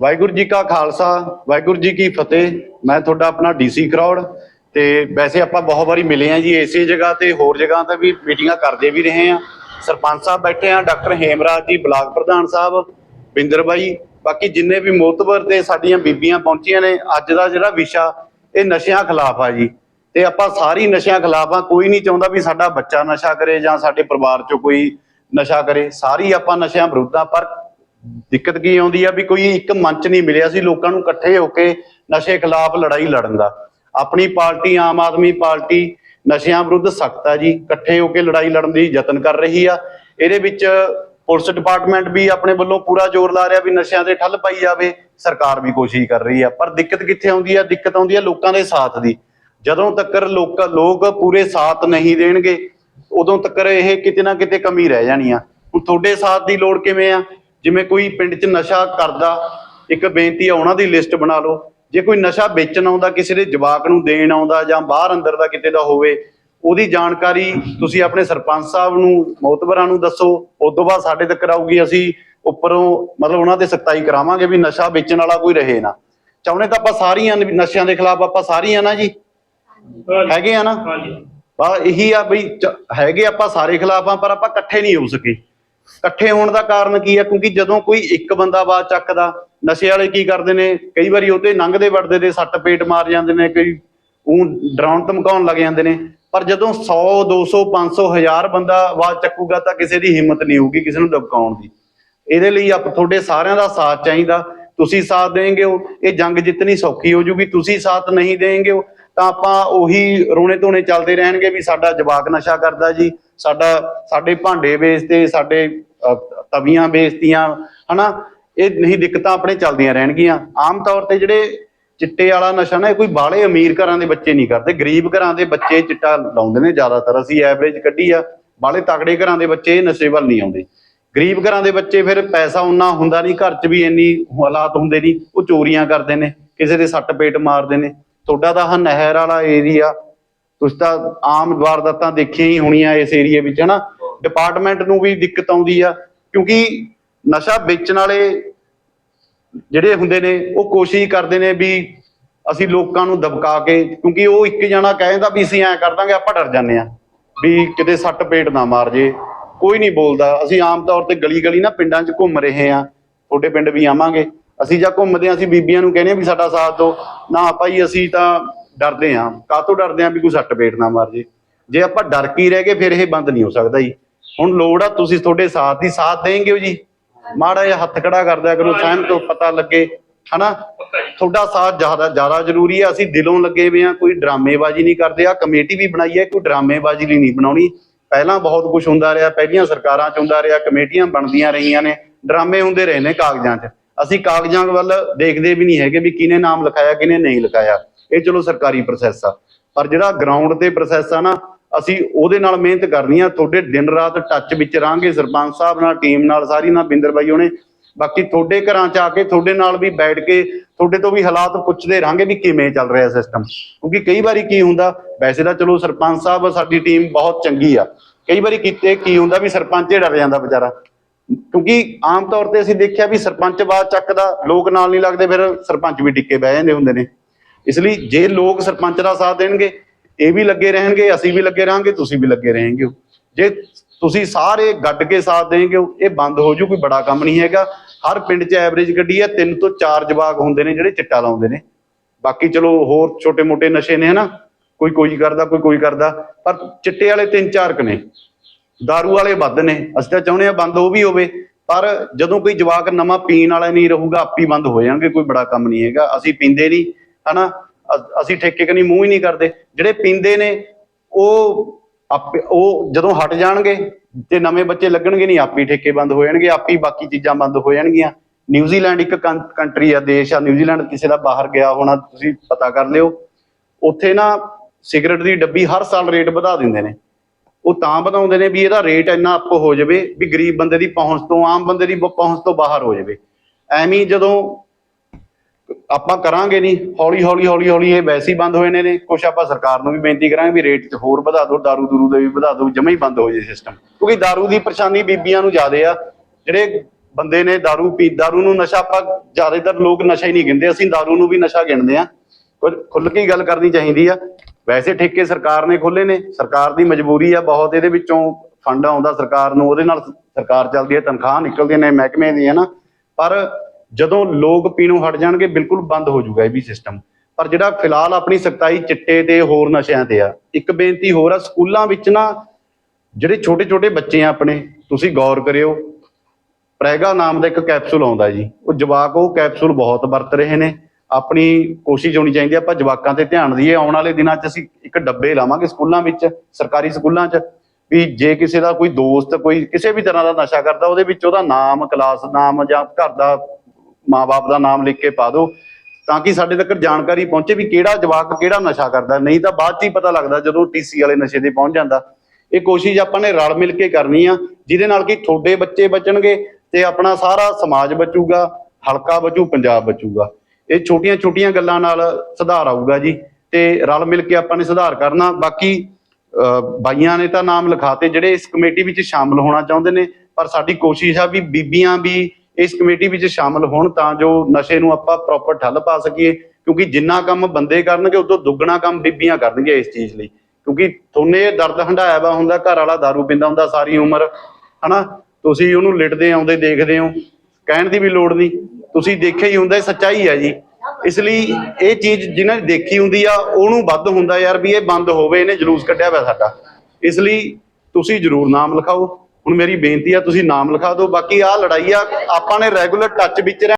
ਵਾਹਿਗੁਰੂ ਜੀ ਕਾ ਖਾਲਸਾ, ਵਾਹਿਗੁਰੂ ਜੀ ਕੀ ਫਤਿਹ। ਮੈਂ ਤੁਹਾਡਾ ਆਪਣਾ ਡੀਸੀ ਕਰੌੜ ਤੇ ਵੈਸੇ ਆਪਾਂ ਬਹੁਤ ਵਾਰੀ ਮਿਲੇ ਆ ਜੀ ਇਸੇ ਜਗ੍ਹਾ ਤੇ, ਹੋਰ ਜਗ੍ਹਾ ਤੇ ਵੀ ਮੀਟਿੰਗਾਂ ਕਰਦੇ ਵੀ ਰਹੇ ਆ ਸਰਪੰਚ ਸਾਹਿਬ ਬੈਠੇ ਆ ਡਾਕਟਰ ਹੇਮਰਾਜ ਜੀ, ਬਲਾਕ ਪ੍ਰਧਾਨ ਸਾਹਿਬ, ਬਿੰਦਰ ਬਾਈ, ਬਾਕੀ ਜਿੰਨੇ ਵੀ ਮੋਤਬਰ ਤੇ ਸਾਡੀਆਂ ਬੀਬੀਆਂ ਪਹੁੰਚੀਆਂ ਨੇ, ਅੱਜ ਦਾ ਜਿਹੜਾ ਵਿਸ਼ਾ, ਇਹ ਨਸ਼ਿਆਂ ਖਿਲਾਫ ਆ ਜੀ। ਤੇ ਆਪਾਂ ਸਾਰੀ ਨਸ਼ਿਆਂ ਖਿਲਾਫ ਆ, ਕੋਈ ਨਹੀਂ ਚਾਹੁੰਦਾ ਵੀ ਸਾਡਾ ਬੱਚਾ ਨਸ਼ਾ ਕਰੇ ਜਾਂ ਸਾਡੇ ਪਰਿਵਾਰ ਚੋਂ ਕੋਈ ਨਸ਼ਾ ਕਰੇ। ਸਾਰੀ ਆਪਾਂ ਨਸ਼ਿਆਂ ਵਿਰੁੱਧ ਆ, ਪਰ ਦਿੱਕਤ ਕੀ ਆਉਂਦੀ ਆ ਵੀ ਕੋਈ ਇੱਕ ਮੰਚ ਨਹੀਂ ਮਿਲਿਆ ਸੀ, ਲੋਕਾਂ ਨੂੰ ਇਕੱਠੇ ਹੋ ਕੇ ਨਸ਼ੇ ਖਿਲਾਫ ਲੜਾਈ ਲੜਨ ਦਾ। ਆਪਣੀ ਪਾਰਟੀ, ਆਮ ਆਦਮੀ ਪਾਰਟੀ ਨਸ਼ਿਆਂ ਵਿਰੁੱਧ ਸਖਤ ਆ ਜੀ, ਇਕੱਠੇ ਹੋ ਕੇ ਲੜਾਈ ਲੜਨ ਦੀ ਯਤਨ ਕਰ ਰਹੀ ਆ। ਇਹਦੇ ਵਿੱਚ ਪੁਲਿਸ ਡਿਪਾਰਟਮੈਂਟ ਵੀ ਆਪਣੇ ਵੱਲੋਂ ਪੂਰਾ ਜ਼ੋਰ ਲਾ ਰਿਹਾ ਵੀ ਨਸ਼ਿਆਂ ਤੇ ਠੱਲ ਪਾਈ ਜਾਵੇ, ਸਰਕਾਰ ਵੀ ਕੋਸ਼ਿਸ਼ ਕਰ ਰਹੀ ਆ। ਪਰ ਦਿੱਕਤ ਕਿੱਥੇ ਆਉਂਦੀ ਆ? ਦਿੱਕਤ ਆਉਂਦੀ ਆ ਲੋਕਾਂ ਦੇ ਸਾਥ ਦੀ। ਜਦੋਂ ਤੱਕ ਲੋਕ ਲੋਕ ਪੂਰੇ ਸਾਥ ਨਹੀਂ ਦੇਣਗੇ, ਉਦੋਂ ਤੱਕ ਇਹ ਕਿਤੇ ਨਾ ਕਿਤੇ ਕਮੀ ਰਹਿ ਜਾਣੀ ਆ। ਹੁਣ ਤੁਹਾਡੇ ਸਾਥ ਦੀ ਲੋੜ ਕਿਵੇਂ ਆ? ਜਿਵੇਂ ਕੋਈ ਪਿੰਡ 'ਚ ਨਸ਼ਾ ਕਰਦਾ ਇੱਕ ਬੇਨਤੀ ਆ ਉਹਨਾਂ ਦੀ ਲਿਸਟ ਬਣਾ ਲਓ। ਜੇ ਕੋਈ ਨਸ਼ਾ ਵੇਚਣ ਆਉਂਦਾ ਕਿਸੇ ਦੇ ਜਵਾਕ ਨੂੰ ਦੇਣ ਆਉਂਦਾ ਜਾਂ ਬਾਹਰ ਅੰਦਰ ਦਾ ਕਿਤੇ ਦਾ ਹੋਵੇ ਉਹਦੀ ਜਾਣਕਾਰੀ ਤੁਸੀਂ ਆਪਣੇ ਸਰਪੰਚ ਸਾਹਿਬ ਨੂੰ ਮੋਤਬਰਾਂ ਨੂੰ ਦੱਸੋ। ਉਸ ਤੋਂ ਬਾਅਦ ਸਾਡੇ ਤੱਕ ਆਊਗੀ ਅਸੀਂ ਉੱਪਰੋਂ ਮਤਲਬ ਉਹਨਾਂ ਤੇ ਸਖਤਾਈ ਕਰਾਵਾਂਗੇ ਵੀ ਨਸ਼ਾ ਵੇਚਣ ਵਾਲਾ ਕੋਈ ਰਹੇ ਨਾ। ਚਾਹੁੰਦੇ ਤਾਂ ਆਪਾਂ ਸਾਰੀਆਂ ਨਸ਼ਿਆਂ ਦੇ ਖਿਲਾਫ ਆਪਾਂ ਸਾਰੀਆਂ ਨਾ ਜੀ? ਹੈਗੇ ਆ ਨਾ? ਹਾਂਜੀ। ਬਾ ਇਹੀ ਆ ਬਈ ਹੈਗੇ ਆਪਾਂ ਸਾਰੇ ਖਿਲਾਫ ਆ ਪਰ ਆਪਾਂ ਇਕੱਠੇ ਨਹੀਂ ਹੋ ਸਕੇ। ਇਕੱਠੇ ਹੋਣ ਦਾ ਕਾਰਨ ਕੀ ਹੈ? ਕਿਉਂਕਿ ਜਦੋਂ ਕੋਈ ਇੱਕ ਬੰਦਾ ਆਵਾਜ਼ ਚੱਕਦਾ, ਨਸ਼ੇ ਵਾਲੇ ਕੀ ਕਰਦੇ ਨੇ? ਕਈ ਵਾਰੀ ਉਹਤੇ ਲੰਘਦੇ ਵੜਦੇ ਦੇ ਸੱਟ ਪੇਟ ਮਾਰ ਜਾਂਦੇ ਨੇ, ਕਈ ਉਹ ਡਰਾਉਣ ਧਮਕਾਉਣ ਲੱਗ ਜਾਂਦੇ ਨੇ। ਪਰ ਜਦੋਂ 100 200 500 1000 ਬੰਦਾ ਆਵਾਜ਼ ਚੱਕੂਗਾ ਤਾਂ ਕਿਸੇ ਦੀ ਹਿੰਮਤ ਨਹੀਂ ਹੋਊਗੀ ਕਿਸੇ ਨੂੰ ਦਬਕਾਉਣ ਦੀ। ਇਹਦੇ ਲਈ ਆਪ ਤੁਹਾਡੇ ਸਾਰਿਆਂ ਦਾ ਸਾਥ ਚਾਹੀਦਾ। ਤੁਸੀਂ ਸਾਥ ਦੇਂਗੇ ਹੋ ਇਹ ਜੰਗ ਜਿੱਤਣੀ ਸੌਖੀ ਹੋ ਜੂਗੀ। ਤੁਸੀਂ ਸਾਥ ਨਹੀਂ ਦੇਂਗੇ ਹੋ ਤਾਂ ਆਪਾਂ ਉਹੀ ਰੋਣੇ ਧੋਣੇ ਚੱਲਦੇ ਰਹਿਣਗੇ ਵੀ ਸਾਡਾ ਜਵਾਕ ਨਸ਼ਾ ਕਰਦਾ ਜੀ। ਸਾਡਾ, ਸਾਡੇ ਭਾਂਡੇ ਵੇਚਦੇ, ਸਾਡੇ ਤਵੀਆਂ ਵੇਚਤੀਆਂ, ਹਨਾ? ਇਹ ਨਹੀਂ ਦਿੱਕਤਾਂ ਆਪਣੇ ਚੱਲਦੀਆਂ ਰਹਿਣਗੀਆਂ। ਆਮ ਤੌਰ ਤੇ ਜਿਹੜੇ ਚਿੱਟੇ ਵਾਲਾ ਨਸ਼ਾ ਨਾ, ਇਹ ਕੋਈ ਬਾਹਲੇ ਅਮੀਰ ਘਰਾਂ ਦੇ ਬੱਚੇ ਨਹੀਂ ਕਰਦੇ। ਗਰੀਬ ਘਰਾਂ ਦੇ ਬੱਚੇ ਚਿੱਟਾ ਲਾਉਂਦੇ ਨੇ ਜ਼ਿਆਦਾਤਰ। ਅਸੀਂ ਐਵਰੇਜ ਕੱਢੀ ਆ। ਬਾਹਲੇ ਤਕੜੇ ਘਰਾਂ ਦੇ ਬੱਚੇ ਨਸ਼ੇ ਵੱਲ ਨਹੀਂ ਆਉਂਦੇ। ਗਰੀਬ ਘਰਾਂ ਦੇ ਬੱਚੇ ਫਿਰ ਪੈਸਾ ਉਨਾ ਹੁੰਦਾ ਨਹੀਂ, ਘਰ 'ਚ ਵੀ ਇੰਨੀ ਹਾਲਾਤ ਹੁੰਦੇ ਨਹੀਂ। ਉਹ ਚੋਰੀਆਂ ਕਰਦੇ ਨੇ, ਕਿਸੇ ਦੇ ਸੱਟ ਪੇਟ ਮਾਰਦੇ ਨੇ। ਤੁਹਾਡਾ ਤਾਂ ਨਹਿਰ ਵਾਲਾ ਏਰੀਆ ਤੁਸੀਂ ਤਾਂ ਆਮ ਵਾਰਦਾਤਾਂ ਦੇਖੀਆਂ ਹੀ ਹੋਣੀਆਂ ਇਸ ਏਰੀਏ ਵਿੱਚ, ਹਨਾ? ਡਿਪਾਰਟਮੈਂਟ ਨੂੰ ਵੀ ਦਿੱਕਤ ਆਉਂਦੀ ਆ, ਕਿਉਂਕਿ ਨਸ਼ਾ ਵੇਚਣ ਵਾਲੇ ਜਿਹੜੇ ਹੁੰਦੇ ਨੇ, ਉਹ ਕੋਸ਼ਿਸ਼ ਕਰਦੇ ਨੇ ਵੀ ਅਸੀਂ ਲੋਕਾਂ ਨੂੰ ਦਬਕਾ ਕੇ, ਕਿਉਂਕਿ ਉਹ ਇੱਕ ਜਣਾ ਕਹਿੰਦਾ ਵੀ ਅਸੀਂ ਐਂ ਕਰ ਦਾਂਗੇ, ਆਪਾਂ ਡਰ ਜਾਂਦੇ ਆ, ਵੀ ਕਿਤੇ ਸੱਟ ਪੇਟ ਨਾ ਮਾਰ ਜੇ, ਕੋਈ ਨਹੀਂ ਬੋਲਦਾ। ਅਸੀਂ ਆਮ ਤੌਰ ਤੇ ਗਲੀ ਗਲੀ ਨਾ ਪਿੰਡਾਂ 'ਚ ਘੁੰਮ ਰਹੇ ਆ ਤੁਹਾਡੇ ਪਿੰਡ ਵੀ ਆਵਾਂਗੇ। ਅਸੀਂ ਜਾਂ ਘੁੰਮਦੇ ਆ ਅਸੀਂ ਬੀਬੀਆਂ ਨੂੰ ਕਹਿੰਦੇ ਵੀ ਸਾਡਾ ਸਾਥ ਦਿਓ। ਨਾ ਭਾਈ, ਅਸੀਂ ਤਾਂ ਡਰਦੇ ਆ ਕਾਹਤੋਂ ਡਰਦੇ ਆ ਵੀ ਕੋਈ ਸੱਟ ਪੇਟ ਨਾ ਮਾਰ ਜੇ? ਜੇ ਆਪਾਂ ਡਰ ਕੇ ਰਹਿ ਗਏ ਫਿਰ ਇਹ ਬੰਦ ਨਹੀਂ ਹੋ ਸਕਦਾ ਜੀ। ਹੁਣ ਲੋੜ ਆ ਤੁਸੀਂ ਤੁਹਾਡੇ ਸਾਥ ਦੀ ਸਾਥ ਦੇਂਗੇ ਹੋ ਜੀ। ਮਾੜਾ ਜਿਹਾ ਹੱਥ ਖੜਾ ਕਰ ਦਿਆ ਕਰੋ ਸਹਿਮ ਤੋਂ ਪਤਾ ਲੱਗੇ ਹਨਾ? ਤੁਹਾਡਾ ਸਾਥ ਜ਼ਿਆਦਾ ਜ਼ਿਆਦਾ ਜ਼ਰੂਰੀ ਹੈ ਅਸੀਂ ਦਿਲੋਂ ਲੱਗੇ ਹੋਏ ਆ ਕੋਈ ਡਰਾਮੇਬਾਜ਼ੀ ਨਹੀਂ ਕਰਦੇ। ਆ ਕਮੇਟੀ ਵੀ ਬਣਾਈ ਹੈ ਕੋਈ ਡਰਾਮੇਬਾਜ਼ੀ ਲਈ ਨਹੀਂ ਬਣਾਉਣੀ। ਪਹਿਲਾਂ ਬਹੁਤ ਕੁਝ ਹੁੰਦਾ ਰਿਹਾ ਪਹਿਲੀਆਂ ਸਰਕਾਰਾਂ ਚ ਹੁੰਦਾ ਰਿਹਾ ਕਮੇਟੀਆਂ ਬਣਦੀਆਂ ਰਹੀਆਂ ਨੇ ਡਰਾਮੇ ਹੁੰਦੇ ਰਹੇ ਨੇ ਕਾਗਜ਼ਾਂ 'ਚ। ਅਸੀਂ ਕਾਗਜ਼ਾਂ ਵੱਲ ਦੇਖਦੇ ਵੀ ਨਹੀਂ ਹੈਗੇ ਵੀ ਕਿਹਨੇ ਨਾਮ ਲਿਖਾਇਆ ਕਿਹਨੇ ਨਹੀਂ ਲਿਖਾਇਆ। ਇਹ ਚਲੋ ਸਰਕਾਰੀ ਪ੍ਰੋਸੈਸ ਆ। ਪਰ ਜਿਹੜਾ ਗਰਾਊਂਡ ਤੇ ਪ੍ਰੋਸੈਸ ਆ ਨਾ, ਅਸੀਂ ਉਹਦੇ ਨਾਲ ਮਿਹਨਤ ਕਰਨੀ ਆ। ਤੁਹਾਡੇ ਦਿਨ ਰਾਤ ਟੱਚ ਵਿੱਚ ਰਹਾਂਗੇ, ਸਰਪੰਚ ਸਾਹਿਬ ਨਾਲ ਟੀਮ ਨਾਲ, ਸਾਰੀ ਨਾਲ, ਬਿੰਦਰ ਬਾਈ ਉਹਨੇ ਬਾਕੀ ਤੁਹਾਡੇ ਘਰਾਂ ਚ ਆ ਕੇ, ਤੁਹਾਡੇ ਨਾਲ ਵੀ ਬੈਠ ਕੇ, ਤੁਹਾਡੇ ਤੋਂ ਵੀ ਹਾਲਾਤ ਪੁੱਛਦੇ ਰਹਾਂਗੇ ਵੀ ਕਿਵੇਂ ਚੱਲ ਰਿਹਾ ਸਿਸਟਮ ਕਿਉਂਕਿ ਕਈ ਵਾਰੀ ਕੀ ਹੁੰਦਾ, ਵੈਸੇ ਤਾਂ ਚਲੋ ਸਰਪੰਚ ਸਾਹਿਬ, ਸਾਡੀ ਟੀਮ ਬਹੁਤ ਚੰਗੀ ਆ। ਕਈ ਵਾਰੀ ਕੀਤੇ ਕੀ ਹੁੰਦਾ ਵੀ ਸਰਪੰਚ ਹੀ ਡਰ ਜਾਂਦਾ ਵਿਚਾਰਾ। ਕਿਉਂਕਿ ਆਮ ਤੌਰ ਤੇ ਅਸੀਂ ਦੇਖਿਆ ਵੀ ਸਰਪੰਚ ਬਾਅਦ ਚੱਕਦਾ, ਲੋਕ ਨਾਲ ਨਹੀਂ ਲੱਗਦੇ, ਫਿਰ ਸਰਪੰਚ ਵੀ ਟਿੱਕੇ ਬਹਿ ਜਾਂਦੇ ਹੁੰਦੇ ਨੇ। ਇਸ ਲਈ ਜੇ ਲੋਕ ਸਰਪੰਚ ਦਾ ਸਾਥ ਦੇਣਗੇ, ਇਹ ਵੀ ਲੱਗੇ ਰਹਿਣਗੇ, ਅਸੀਂ ਵੀ ਲੱਗੇ ਰਹਾਂਗੇ, ਤੁਸੀਂ ਵੀ ਲੱਗੇ ਰਹੇਂਗੇ। ਜੇ ਤੁਸੀਂ ਸਾਰੇ ਗੱਡ ਕੇ ਸਾਥ ਦੇਣਗੇ, ਇਹ ਬੰਦ ਹੋ ਜੂ, ਕੋਈ ਬੜਾ ਕੰਮ ਨਹੀਂ ਹੈਗਾ। ਹਰ ਪਿੰਡ 'ਚ ਐਵਰੇਜ ਗੱਡੀ ਹੈ, ਤਿੰਨ ਤੋਂ ਚਾਰ ਜਵਾਕ ਹੁੰਦੇ ਨੇ ਜਿਹੜੇ ਚਿੱਟਾ ਲਾਉਂਦੇ ਨੇ। ਬਾਕੀ ਚਲੋ ਹੋਰ ਛੋਟੇ-ਮੋਟੇ ਨਸ਼ੇ ਨੇ, ਹਨਾ? ਕੋਈ ਕੋਈ ਕਰਦਾ, ਕੋਈ ਕੋਈ ਕਰਦਾ, ਪਰ ਚਿੱਟੇ ਵਾਲੇ ਤਿੰਨ ਚਾਰ ਕ ਨੇ। ਦਾਰੂ ਵਾਲੇ ਵੱਧ ਨੇ, ਅਸੀਂ ਤਾਂ ਚਾਹੁੰਦੇ ਆ ਬੰਦ ਉਹ ਵੀ ਹੋਵੇ, ਪਰ ਜਦੋਂ ਕੋਈ ਜਵਾਕ ਨਵਾਂ ਪੀਣ ਵਾਲਾ ਨਹੀਂ ਰਹੂਗਾ, ਆਪੀ ਬੰਦ ਹੋ ਜਾਣਗੇ, ਕੋਈ ਬੜਾ ਕੰਮ ਨਹੀਂ ਹੈਗਾ। ਅਸੀਂ ਪੀਂਦੇ ਨਹੀਂ ਹਨਾ? ਅਸੀਂ ਠੇਕੇ ਕਨੀ ਮੂੰਹ ਹੀ ਨਹੀਂ ਕਰਦੇ। ਜਿਹੜੇ ਪੀਂਦੇ ਨੇ, ਉਹ ਉਹ ਜਦੋਂ ਹਟ ਜਾਣਗੇ ਤੇ ਨਵੇਂ ਬੱਚੇ ਲੱਗਣਗੇ ਨਹੀਂ, ਆਪੀ ਠੇਕੇ ਬੰਦ ਹੋ ਜਾਣਗੇ, ਆਪੀ ਬਾਕੀ ਚੀਜ਼ਾਂ ਬੰਦ ਹੋ ਜਾਣਗੀਆਂ। ਨਿਊਜ਼ੀਲੈਂਡ ਇੱਕ ਕੰਟਰੀ ਆ ਦੇਸ਼ ਆ, ਨਿਊਜ਼ੀਲੈਂਡ ਕਿਸੇ ਦਾ ਬਾਹਰ ਗਿਆ ਹੋਣਾ ਤੁਸੀਂ ਪਤਾ ਕਰ ਲਿਓ। ਉੱਥੇ ਨਾ ਸਿਗਰਟ ਦੀ ਡੱਬੀ ਹਰ ਸਾਲ ਰੇਟ ਵਧਾ ਦਿੰਦੇ ਨੇ। ਉਹ ਤਾਂ ਵਧਾਉਂਦੇ ਨੇ ਵੀ ਇਹਦਾ ਰੇਟ ਇੰਨਾ ਅਪ ਹੋ ਜਾਵੇ ਵੀ ਗਰੀਬ ਬੰਦੇ ਦੀ ਪਹੁੰਚ ਤੋਂ, ਆਮ ਬੰਦੇ ਦੀ ਬ- ਪਹੁੰਚ ਤੋਂ ਬਾਹਰ ਹੋ ਜਾਵੇ। ਐਵੇਂ ਜਦੋਂ ਆਪਾਂ ਕਰਾਂਗੇ ਨਹੀਂ ਹੌਲੀ ਹੌਲੀ ਹੌਲੀ ਹੌਲੀ ਇਹ ਵੈਸੇ ਹੀ ਬੰਦ ਹੋਏ ਨੇ ਨੇ ਕੁਛ ਆਪਾਂ ਸਰਕਾਰ ਨੂੰ ਵੀ ਬੇਨਤੀ ਕਰਾਂਗੇ ਵੀ ਰੇਟ 'ਚ ਹੋਰ ਵਧਾ ਦਿਓ ਦਾਰੂ ਦੂਰੂ ਦੇ ਵੀ ਵਧਾ ਦਿਓ ਜਮਾ ਹੀ ਬੰਦ ਹੋ ਜੇ ਸਿਸਟਮ ਕਿਉਂਕਿ ਦਾਰੂ ਦੀ ਪਰੇਸ਼ਾਨੀ ਬੀਬੀਆਂ ਨੂੰ ਜ਼ਿਆਦੇ ਆ ਜਿਹੜੇ ਬੰਦੇ ਨੇ दारू ਪੀ दारू ਨੂੰ ਨਸ਼ਾ ਆਪਾਂ ਜ਼ਿਆਦਾਤਰ ਲੋਕ ਨਸ਼ਾ ਹੀ ਨਹੀਂ ਗਿਣਦੇ ਅਸੀਂ दारू ਨੂੰ ਵੀ ਨਸ਼ਾ ਗਿਣਦੇ ਆ ਕੁਝ ਖੁੱਲ ਕੇ ਹੀ ਗੱਲ ਕਰਨੀ ਚਾਹੀਦੀ ਆ ਵੈਸੇ ਠੇਕੇ ਸਰਕਾਰ ਨੇ ਖੋਲੇ ਨੇ ਸਰਕਾਰ ਦੀ ਮਜਬੂਰੀ ਆ ਬਹੁਤ ਇਹਦੇ ਵਿੱਚੋਂ ਫੰਡ ਆਉਂਦਾ ਸਰਕਾਰ ਨੂੰ ਉਹਦੇ ਨਾਲ ਸਰਕਾਰ ਚੱਲਦੀ ਹੈ ਤਨਖਾਹ ਨਿਕਲਦੀਆਂ ਨੇ ਮਹਿਕਮੇ ਦੀਆਂ ਨਾ ਪਰ ਜਦੋਂ ਲੋਕ ਪੀਣੋਂ ਹਟ ਜਾਣਗੇ, ਬਿਲਕੁਲ ਬੰਦ ਹੋ ਜਾਊਗਾ ਇਹ ਵੀ ਸਿਸਟਮ ਪਰ ਜਿਹੜਾ ਫਿਲਹਾਲ ਆਪਣੀ ਸਖਤਾਈ ਚਿੱਟੇ ਤੇ ਹੋਰ ਨਸ਼ਿਆਂ ਤੇ ਆ, ਇੱਕ ਬੇਨਤੀ ਹੋਰ ਆ, ਸਕੂਲਾਂ ਵਿੱਚ ਨਾ ਜਿਹੜੇ ਛੋਟੇ ਛੋਟੇ ਬੱਚੇ ਆ ਆਪਣੇ, ਤੁਸੀਂ ਗੌਰ ਕਰਿਓ, ਪ੍ਰੈਗਾ ਨਾਮ ਦਾ ਇੱਕ ਕੈਪਸੂਲ ਆਉਂਦਾ ਜੀ। ਉਹ ਜਵਾਕ, ਉਹ ਕੈਪਸੂਲ ਬਹੁਤ ਵਰਤ ਰਹੇ ਨੇ। ਆਪਣੀ ਕੋਸ਼ਿਸ਼ ਹੋਣੀ ਚਾਹੀਦੀ ਆ, ਆਪਾਂ ਜਵਾਕਾਂ ਤੇ ਧਿਆਨ ਦਈਏ, ਆਉਣ ਵਾਲੇ ਦਿਨਾਂ 'ਚ ਅਸੀਂ ਇੱਕ ਡੱਬੇ ਲਾਵਾਂਗੇ ਸਕੂਲਾਂ ਵਿੱਚ, ਸਰਕਾਰੀ ਸਕੂਲਾਂ 'ਚ, ਵੀ ਜੇ ਕਿਸੇ ਦਾ ਕੋਈ ਦੋਸਤ, ਕੋਈ ਕਿਸੇ ਵੀ ਤਰ੍ਹਾਂ ਦਾ ਨਸ਼ਾ ਕਰਦਾ, ਉਹਦੇ ਵਿੱਚ ਉਹਦਾ ਨਾਮ, ਕਲਾਸ ਨਾਮ ਜਾਂ ਘਰ ਦਾ ਮਾਪੇ ਦਾ ਨਾਮ ਲਿਖ ਕੇ ਪਾ ਦਿਓ, ਤਾਂ ਕਿ ਸਾਡੇ ਤੱਕ ਜਾਣਕਾਰੀ ਪਹੁੰਚੇ ਵੀ ਕਿਹੜਾ ਜਵਾਕ ਕਿਹੜਾ ਨਸ਼ਾ ਕਰਦਾ। ਨਹੀਂ ਤਾਂ ਬਾਅਦ 'ਚ ਹੀ ਪਤਾ ਲੱਗਦਾ ਜਦੋਂ ਟੀਸੀ ਵਾਲੇ ਨਸ਼ੇ ਤੇ ਪਹੁੰਚ ਜਾਂਦਾ। ਇਹ ਕੋਸ਼ਿਸ਼ ਆਪਾਂ ਨੇ ਰਲ ਮਿਲ ਕੇ ਕਰਨੀ ਆ, ਜਿਹਦੇ ਨਾਲ ਕਿ ਤੁਹਾਡੇ ਬੱਚੇ ਬਚਣਗੇ ਤੇ ਆਪਣਾ ਸਾਰਾ ਸਮਾਜ ਬਚੂਗਾ, ਹਲਕਾ ਬਚੂ, ਪੰਜਾਬ ਬਚੂਗਾ। ਇਹ ਛੋਟੀਆਂ ਛੋਟੀਆਂ ਗੱਲਾਂ ਨਾਲ ਸੁਧਾਰ ਆਊਗਾ ਜੀ, ਤੇ ਰਲ ਮਿਲ ਕੇ ਆਪਾਂ ਨੇ ਸੁਧਾਰ ਕਰਨਾ। ਬਾਕੀ ਅਹ ਬਾਈਆਂ ਨੇ ਤਾਂ ਨਾਮ ਲਿਖਾਤੇ, ਜਿਹੜੇ ਇਸ ਕਮੇਟੀ ਵਿੱਚ ਸ਼ਾਮਲ ਹੋਣਾ ਚਾਹੁੰਦੇ ਨੇ, ਪਰ ਸਾਡੀ ਕੋਸ਼ਿਸ਼ ਆ ਵੀ ਬੀਬੀਆਂ ਵੀ ਇਸ ਕਮੇਟੀ ਵਿੱਚ ਸ਼ਾਮਲ ਹੋਣ ਤਾਂ ਜੋ ਨਸ਼ੇ ਨੂੰ ਆਪਾਂ ਪ੍ਰੋਪਰ ਠੱਲ ਪਾ ਸਕੀਏ, ਕਿਉਂਕਿ ਜਿੰਨਾ ਕੰਮ ਬੰਦੇ ਕਰਨਗੇ, ਉਦੋਂ ਦੁੱਗਣਾ ਕੰਮ ਬੀਬੀਆਂ ਕਰਨਗੀਆਂ ਇਸ ਚੀਜ਼ ਲਈ। ਕਿਉਂਕਿ ਤੁਹਾਨੂੰ ਇਹ ਦਰਦ ਹੰਡਾਇਆ ਵਾ ਹੁੰਦਾ, ਘਰ ਵਾਲਾ दारू ਪੀਂਦਾ ਹੁੰਦਾ ਸਾਰੀ ਉਮਰ, ਹਨਾ? ਤੁਸੀਂ ਉਹਨੂੰ ਲਿਟਦੇ ਆਉਂਦੇ, ਦੇਖਦੇ ਹੋ। ਕਹਿਣ ਦੀ ਵੀ ਲੋੜ ਨਹੀਂ। ਤੁਸੀਂ ਦੇਖਿਆ ਹੀ ਹੁੰਦਾ, ਇਹ ਸੱਚਾਈ ਹੈ ਜੀ। ਇਸ ਲਈ ਇਹ ਚੀਜ਼ ਜਿਹਨਾਂ ਨੇ ਦੇਖੀ ਹੁੰਦੀ ਆ, ਉਹਨੂੰ ਵੱਧ ਹੁੰਦਾ ਯਾਰ ਵੀ ਇਹ ਬੰਦ ਹੋਵੇ, ਇਹਨੇ ਜਲੂਸ ਕੱਢਿਆ ਹੋਇਆ ਸਾਡਾ। ਇਸ ਲਈ ਤੁਸੀਂ ਜਰੂਰ ਨਾਮ ਲਿਖਾਓ। ਹੁਣ ਮੇਰੀ ਬੇਨਤੀ ਆ, ਤੁਸੀਂ ਨਾਮ ਲਿਖਾ ਦਿਓ। ਬਾਕੀ ਆਹ ਲੜਾਈ ਆ, ਆਪਾਂ ਨੇ ਰੈਗੂਲਰ ਟੱਚ ਵਿੱਚ ਰਹਿ-